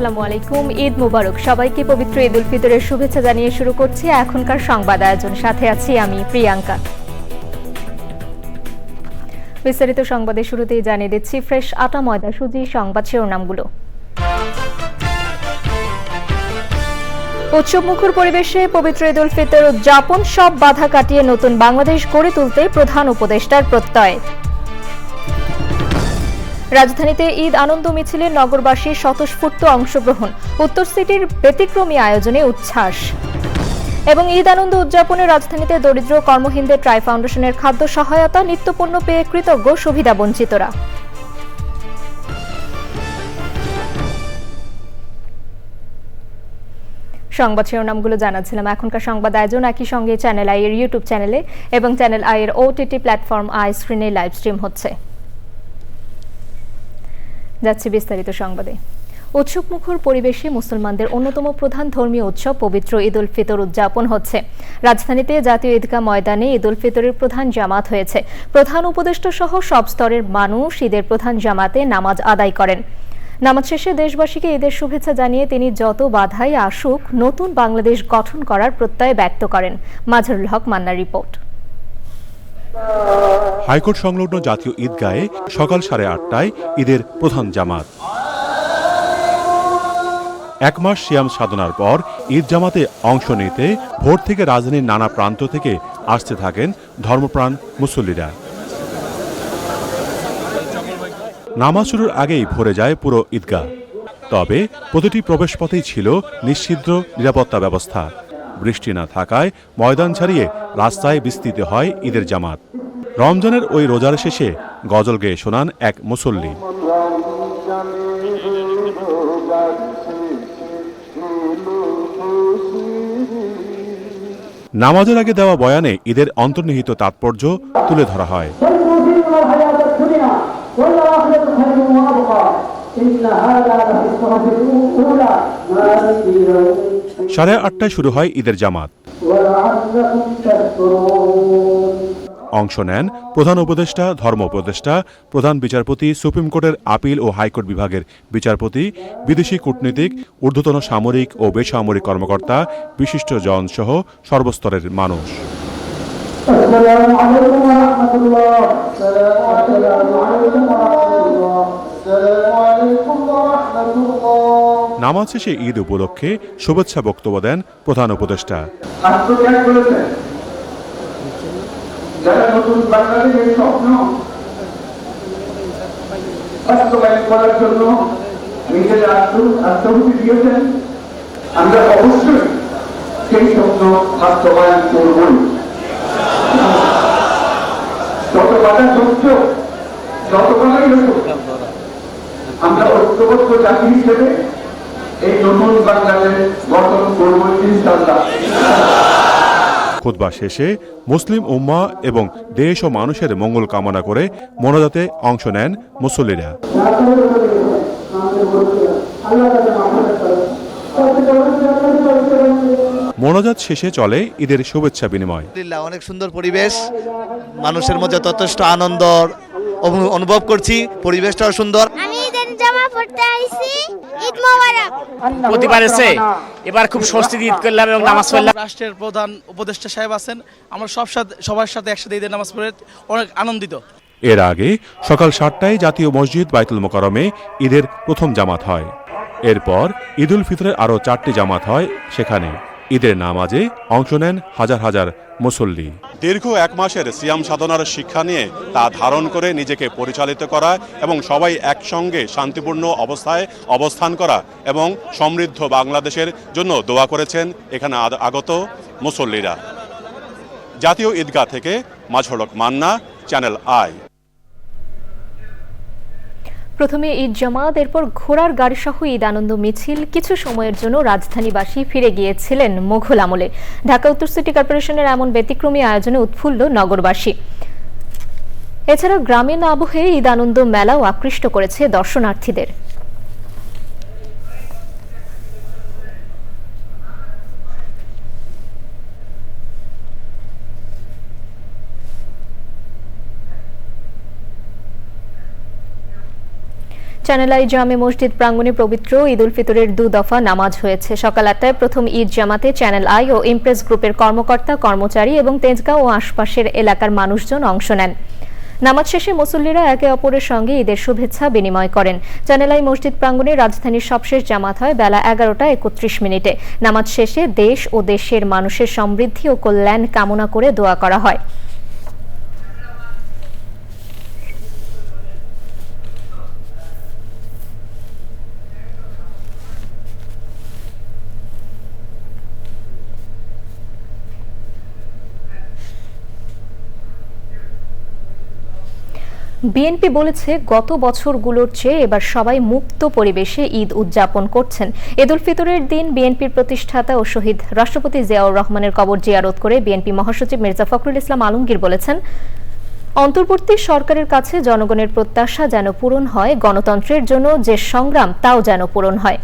আসসালামু আলাইকুম, ঈদ মুবারক। সবাইকে পবিত্র ঈদ উল ফিতরের শুভেচ্ছা জানিয়ে শুরু করছি এখনকার সংবাদ আয়োজন। সাথে আছি আমি প্রিয়াঙ্কা। বিস্তারিত সংবাদের শুরুতেই জানিয়ে দিচ্ছি, ফ্রেশ আটা, ময়দা, সুজি, সংবাদ শিরোনামগুলো। উৎসবমুখর পরিবেশে পবিত্র ঈদ উল ফিতর উদযাপন, সব বাধা কাটিয়ে নতুন বাংলাদেশ গড়ে তুলতে প্রধান উপদেষ্টার প্রত্যয়। রাজধানীতে ঈদ আনন্দ মিছিলে নগরবাসীর স্বতঃস্ফূর্ত অংশগ্রহণ। উত্তর সিটির ব্যতিক্রমী আয়োজনে উচ্ছ্বাস। এবং ঈদ আনন্দ উদযাপনে রাজধানীতে দরিদ্র কর্মহীনদের ট্রাই ফাউন্ডেশনের খাদ্য সহায়তা, নিত্যপণ্য পেয়ে কৃতজ্ঞ সুবিধা বঞ্চিতরা। সংবাদ শিরোনামগুলো জানাচ্ছিলাম। এখনকার সংবাদ আয়োজন একই সঙ্গে চ্যানেল আই এর ইউটিউব চ্যানেলে এবং চ্যানেল আই এর ওটিটি প্ল্যাটফর্ম আই স্ক্রিনে লাইভ স্ট্রিম হচ্ছে। যাচ্ছে বিস্তারিত সংবাদে। উৎসবমুখর পরিবেশে মুসলমানদের অন্যতম প্রধান ধর্মীয় উৎসব পবিত্র ঈদ উল ফিতর উদযাপন হচ্ছে। রাজধানীতে জাতীয় ঈদগাহ ময়দানে ঈদ উল ফিতরের প্রধান জামাত হয়েছে। প্রধান উপদেষ্টা সহ সব স্তরের মানুষ ঈদের প্রধান জামাতে নামাজ আদায় করেন। নামাজ শেষে দেশবাসীকে ঈদের শুভেচ্ছা জানিয়ে তিনি যত বাধাই আসুক, নতুন বাংলাদেশ গঠন করার প্রত্যয় ব্যক্ত করেন। মাঝারুল হক মান্নার রিপোর্ট। হাইকোর্ট সংলগ্ন জাতীয় ঈদগাহে সকাল সাড়ে আটটায় ঈদের প্রধান জামাত। এক মাস সিয়াম সাধনার পর ঈদ জামাতে অংশ নিতে ভোর থেকে রাজধানীর নানা প্রান্ত থেকে আসতে থাকেন ধর্মপ্রাণ মুসল্লিরা। নামাজ শুরুর আগেই ভরে যায় পুরো ঈদগাহ। তবে প্রতিটি প্রবেশপথেই ছিল নিশ্ছিদ্র নিরাপত্তা ব্যবস্থা। বৃষ্টি না থাকায় ময়দান ছাড়িয়ে রাস্তায় বিস্তৃত হয় ঈদের জামাত রমজানের ওই রোজার শেষে গজল গেয়ে শোনান এক মুসল্লি নামাজের আগে দেওয়া বয়ানে ঈদের অন্তর্নিহিত তাৎপর্য তুলে ধরা হয় والمؤمنون الحياة الدنيا والآخرة خير وأبقى إن هذا لفي الصحف الأولى ما في يوم সাড়ে আটটায় শুরু হয় ঈদের জামাত। অংশ নেন প্রধান উপদেষ্টা, ধর্ম উপদেষ্টা, প্রধান বিচারপতি, সুপ্রিম কোর্টের আপিল ও হাইকোর্ট বিভাগের বিচারপতি, বিদেশি কূটনীতিক, ঊর্ধ্বতন সামরিক ও বেসামরিক কর্মকর্তা, বিশিষ্ট জন সহ সর্বস্তরের মানুষ। আসসালামু আলাইকুম নামাজ শেষে ঈদ উপলক্ষে শুভেচ্ছা বক্তব্য দেন প্রধান উপদেষ্টা। আমরা অবশ্যই আমরা ঐক্যবদ্ধ জাতি হিসেবে বাংলাদেশ গঠন করব ইনশাল্লাহ খুতবা শেষে মুসলিম উম্মা এবং দেশ ও মানুষের মঙ্গল কামনা করে মোনাজাতে অংশ নেন মুসল্লিরা। মোনাজাত শেষে চলে ঈদের শুভেচ্ছা বিনিময়। আলহামদুলিল্লাহ অনেক সুন্দর পরিবেশ। মানুষের মধ্যে যথেষ্ট আনন্দ অনুভব করছি। পরিবেশটাও সুন্দর। আমি জামা পড়তে আইছি। প্রতিবার এসে এবার খুব স্বস্তি ঈদ করলাম এবং নামাজ পড়লাম। রাষ্ট্রের প্রধান উপদেষ্টা সাহেব আছেন। আমরা সব সাথে সবার সাথে একসাথে ঈদের নামাজ পড়ে অনেক আনন্দিত। এর আগে সকাল সাতটায় জাতীয় মসজিদ বাইতুল মোকারমে ঈদের প্রথম জামাত হয়। এরপর ঈদুল ফিতরের আরও চারটি জামাত হয় সেখানে। ঈদের নামাজে অংশ নেন হাজার হাজার মুসল্লি। দীর্ঘ এক মাসের সিয়াম সাধনার শিক্ষা নিয়ে তা ধারণ করে নিজেকে পরিচালিত করা এবং সবাই একসঙ্গে শান্তিপূর্ণ অবস্থায় অবস্থান করা এবং সমৃদ্ধ বাংলাদেশের জন্য দোয়া করেছেন এখানে আগত মুসল্লিরা। জাতীয় ঈদগাহ থেকে মাঝড়ক মান্না, চ্যানেল আই। প্রথমে ঈদ জামাত, এরপর ঘোড়ার গাড়িসহ ঈদ আনন্দ মিছিল। কিছু সময়ের জন্য রাজধানীবাসী ফিরে গিয়েছিলেন মোঘল আমলে। ঢাকা উত্তর সিটি কর্পোরেশনের এমন ব্যতিক্রমী আয়োজনে উৎফুল্ল নগরবাসী। এছাড়া গ্রামীণ আবহে ঈদ আনন্দ মেলাও আকৃষ্ট করেছে দর্শনার্থীদের। চ্যানেল আই জামে মসজিদ প্রাঙ্গণে পবিত্র ঈদ উল ফিতরের দু দফা নামাজ হয়েছে। সকাল আটটায় প্রথম ঈদ জামাতে চ্যানেল আই ও ইমপ্রেস গ্রুপের কর্মকর্তা, কর্মচারী এবং তেজগাঁও ও আশপাশের এলাকার মানুষজন অংশ নেন। নামাজ শেষে মুসল্লিরা একে অপরের সঙ্গে ঈদের শুভেচ্ছা বিনিময় করেন। চ্যানেল আই মসজিদ প্রাঙ্গণে রাজধানীর সবশেষ জামাত হয় বেলা এগারোটা একত্রিশ মিনিটে। নামাজ শেষে দেশ ও দেশের মানুষের সমৃদ্ধি ও কল্যাণ কামনা করে দোয়া করা হয়। বিএনপি বলেছে, গত বছরগুলোর চেয়ে এবার সবাই মুক্ত পরিবেশে ঈদ উদযাপন করছেন। ঈদ উল ফিতরের দিন বিএনপির প্রতিষ্ঠাতা ও শহীদ রাষ্ট্রপতি জিয়াউর রহমানের কবর জিয়ারত করে বিএনপি মহাসচিব মির্জা ফখরুল ইসলাম আলমগীর বলেছেন, অন্তর্বর্তী সরকারের কাছে জনগণের প্রত্যাশা যেন পূরণ হয়, গণতন্ত্রের জন্য যে সংগ্রাম, তাও যেন পূরণ হয়।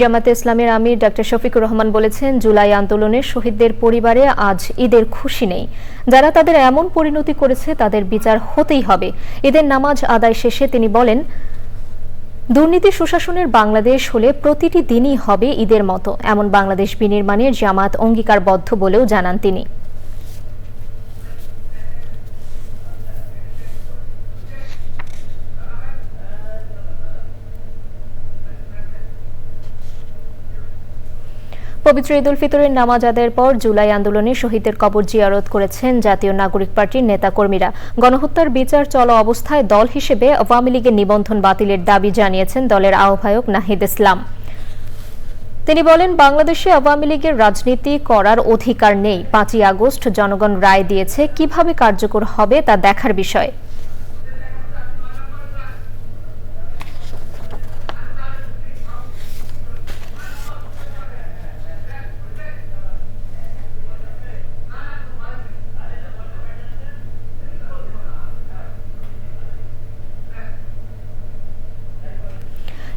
জামাতে ইসলামের আমির ডক্টর শফিকুর রহমান বলেছেন, জুলাই আন্দোলনে শহীদদের পরিবারে আজ ঈদের খুশি নেই। যারা তাদের এমন পরিণতি করেছে, তাদের বিচার হতেই হবে। ঈদের নামাজ আদায় শেষে তিনি বলেন, দুর্নীতি সুশাসনের বাংলাদেশ হলে প্রতিটি দিনই হবে ঈদের মতো। এমন বাংলাদেশ বিনির্মাণের জামাত অঙ্গীকারবদ্ধ বলেও জানান তিনি। পবিত্র ঈদ উল ফিতরের নামাজ আদায়ের পর জুলাই আন্দোলনে শহীদের কবর জিয়ারত করেছেন জাতীয় নাগরিক পার্টির নেতাকর্মীরা। গণহত্যার বিচার চলা অবস্থায় দল হিসেবে আওয়ামী লীগের নিবন্ধন বাতিলের দাবি জানিয়েছেন দলের আহ্বায়ক নাহিদ ইসলাম। তিনি বলেন, বাংলাদেশে আওয়ামী লীগের রাজনীতি করার অধিকার নেই। পাঁচই আগস্ট জনগণ রায় দিয়েছে কীভাবে কার্যকর হবে তা দেখার বিষয়।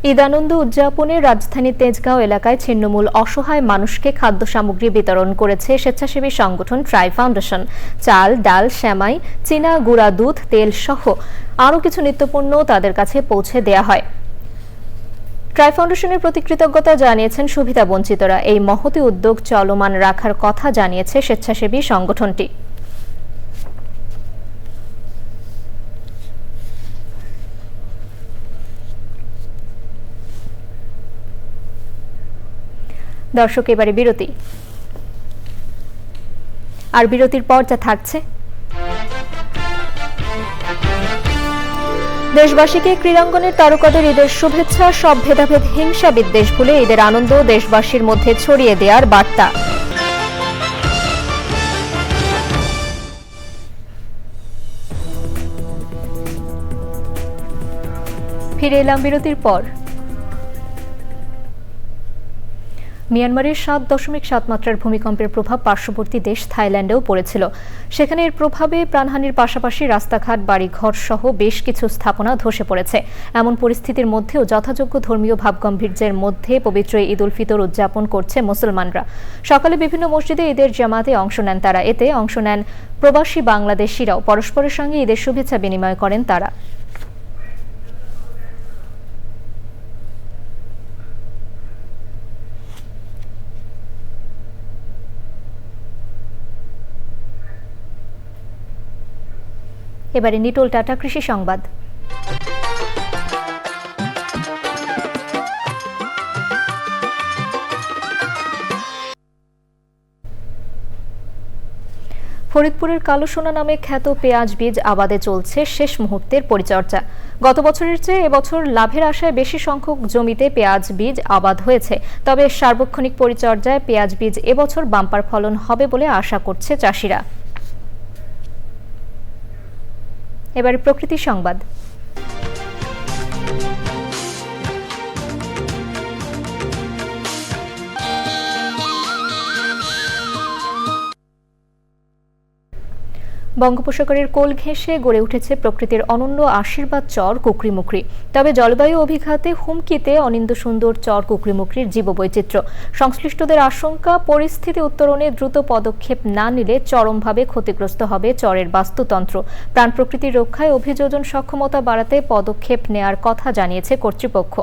ঈদ আনন্দ উদযাপনে রাজধানী তেজগাঁও এলাকায় ছিন্নমূল অসহায় মানুষকে খাদ্য সামগ্রী বিতরণ করেছে স্বেচ্ছাসেবী সংগঠন ট্রাই ফাউন্ডেশন। চাল, ডাল শ্যামাই চীনা গুঁড়া দুধ, তেল সহ আরও কিছু নিত্যপণ্য তাদের কাছে পৌঁছে দেয়া হয়। ট্রাই ফাউন্ডেশনের প্রতি কৃতজ্ঞতা জানিয়েছেন সুবিধা বঞ্চিতরা। এই মহতি উদ্যোগ চলমান রাখার কথা জানিয়েছে স্বেচ্ছাসেবী সংগঠনটি। দর্শক, এবারে বিরতি। আর বিরতির পর যা থাকছে। দেশবাসীকে ক্রীড়াঙ্গনের তারকাদের ঈদের শুভেচ্ছা, সব ভেদাভেদ, হিংসা, বিদ্বেষ ভুলে ঈদের আনন্দ দেশবাসীর মধ্যে ছড়িয়ে দেওয়ার বার্তা। ফিরে এলাম বিরতির পর। মিয়ানমারের সাত দশমিক সাত মাত্রার ভূমিকম্পের প্রভাব পার্শ্ববর্তী দেশ থাইল্যান্ডেও পড়েছিল। সেখানে এর প্রভাবে প্রাণহানির পাশাপাশি রাস্তাঘাট, বাড়িঘর সহ বেশ কিছু স্থাপনা ধসে পড়েছে। এমন পরিস্থিতির মধ্যেও যথাযোগ্য ধর্মীয় ভাবগম্ভীর্যের মধ্যে পবিত্র ঈদ উল ফিতর উদযাপন করছে মুসলমানরা। সকালে বিভিন্ন মসজিদে ঈদের জামাতে অংশ নেন তারা। এতে অংশ নেন প্রবাসী বাংলাদেশিরাও। পরস্পরের সঙ্গে ঈদের শুভেচ্ছা বিনিময় করেন তারা। এবারে নিটোল টাটা কৃষি সংবাদ। ফরিদপুরের কালোসোনা নামে খ্যাত পেঁয়াজ বীজ আবাদে চলছে শেষ মুহূর্তের পরিচর্যা। গত বছরের চেয়ে এবছর লাভের আশায় বেশি সংখ্যক জমিতে পেঁয়াজ বীজ আবাদ হয়েছে। তবে সার্বক্ষণিক পরিচর্যায় পেঁয়াজ বীজ এবছর বাম্পার ফলন হবে বলে আশা করছে চাষিরা। এবারে প্রকৃতি সংবাদ। বঙ্গোপসাগরের কোল ঘেঁষে গড়ে উঠেছে প্রকৃতির অনন্য আশীর্বাদ চর কুকরিমুকরি তবে জলবায়ু অভিঘাতে হুমকিতে অনিন্দ সুন্দর চর কুকরিমুকরির জীববৈচিত্র্য। সংশ্লিষ্টদের আশঙ্কা, পরিস্থিতি উত্তরণে দ্রুত পদক্ষেপ না নিলে চরমভাবে ক্ষতিগ্রস্ত হবে চরের বাস্তুতন্ত্র। প্রাণ প্রকৃতির রক্ষায় অভিযোজন সক্ষমতা বাড়াতে পদক্ষেপ নেয়ার কথা জানিয়েছে কর্তৃপক্ষ।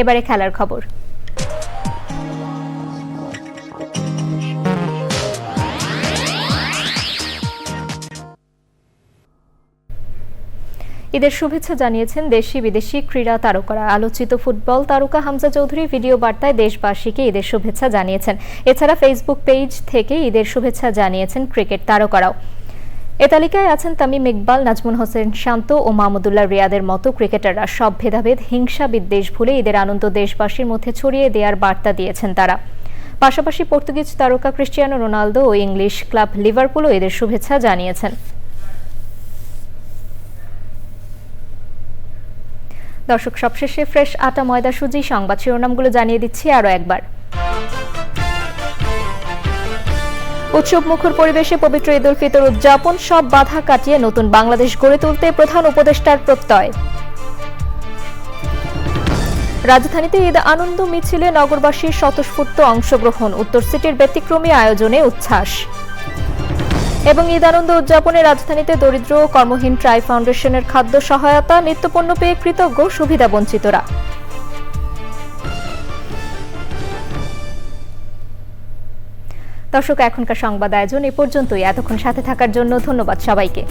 এবারে খেলার খবর। ঈদের শুভেচ্ছা জানিয়েছেন দেশি বিদেশি ক্রীড়া তারকারা। আলোচিত ফুটবল তারকা হামজা চৌধুরী ভিডিও বার্তায় দেশবাসীকে ঈদের শুভেচ্ছা জানিয়েছেন। এছাড়া ফেসবুক পেজ থেকে ঈদের শুভেচ্ছা জানিয়েছেন ক্রিকেট তারকারাও। এ তালিকায় আছেন তামিম ইকবাল, নাজমুল হোসেন শান্ত ও মাহমুদুল্লাহ রিয়াদের মতো ক্রিকেটাররা। সব ভেদাভেদ, হিংসা, বিদ্বেষ ভুলে ঈদের আনন্দ দেশবাসীর মধ্যে ছড়িয়ে দেওয়ার বার্তা দিয়েছেন তারা। পাশাপাশি পর্তুগিজ তারকা ক্রিস্টিয়ানো রোনালদো ও ইংলিশ ক্লাব লিভারপুলও এদের শুভেচ্ছা জানিয়েছেন। দর্শক, সবশেষে ফ্রেশ আটা, ময়দা, সুজি, সংবাদ শিরোনামগুলো জানিয়ে দিচ্ছি আরও একবার। উৎসব মুখর পরিবেশে পবিত্র ঈদ উল ফিতর উদযাপন, সব বাধা কাটিয়ে নতুন বাংলাদেশ গড়ে তুলতে প্রধান উপদেষ্টার প্রত্যয়। রাজধানীতে ঈদ আনন্দ মিছিলে নগরবাসীর স্বতঃস্ফূর্ত অংশগ্রহণ, উত্তর সিটির ব্যতিক্রমী আয়োজনে উচ্ছ্বাস। এবং ঈদ আনন্দ উদযাপনে রাজধানীতে দরিদ্র ও কর্মহীন ট্রাই ফাউন্ডেশনের খাদ্য সহায়তা, নিত্যপণ্য পেয়ে কৃতজ্ঞ সুবিধাবঞ্চিতরা দর্শক, এখনকার সংবাদ আয়োজন এ পর্যন্তই। এতক্ষণ সাথে থাকার জন্য ধন্যবাদ সবাইকে।